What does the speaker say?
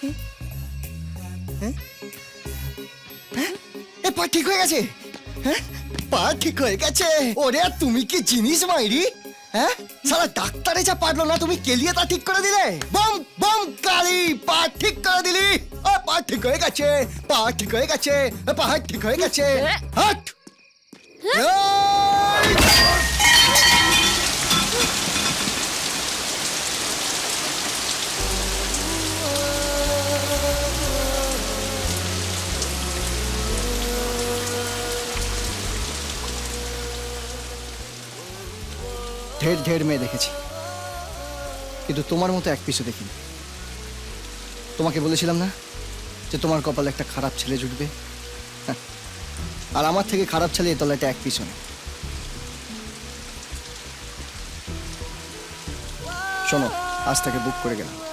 হ্যাঁ? হ্যাঁ? পা ঠিক হয়ে গেছে? হ্যাঁ? পা ঠিক হয়ে গেছে। ওরে তুমি কি জিনিস মাইরি? হ্যাঁ? সারা ডাক্তারে যা পারল না তুমি কেলিয়ে তা ঠিক করে দিলে? বম বম কালি পা ঠিক করে দিলি। ও পা ঠিক হয়ে গেছে পা ঠিক হয়ে গেছে পা ঠিক হয়ে গেছে। হাট! ঢের ঢের মেয়ে দেখেছি। কিন্তু তোমার মতো এক পিছু দেখিনি। তোমাকে বলেছিলাম না যে তোমার কপালে একটা খারাপ ছেলে জুটবে? হ্যাঁ। আর আমার থেকে খারাপ ছেলে তলাটা এক পিছনে শোনো, আজ তাকে বুক করে গেলাম।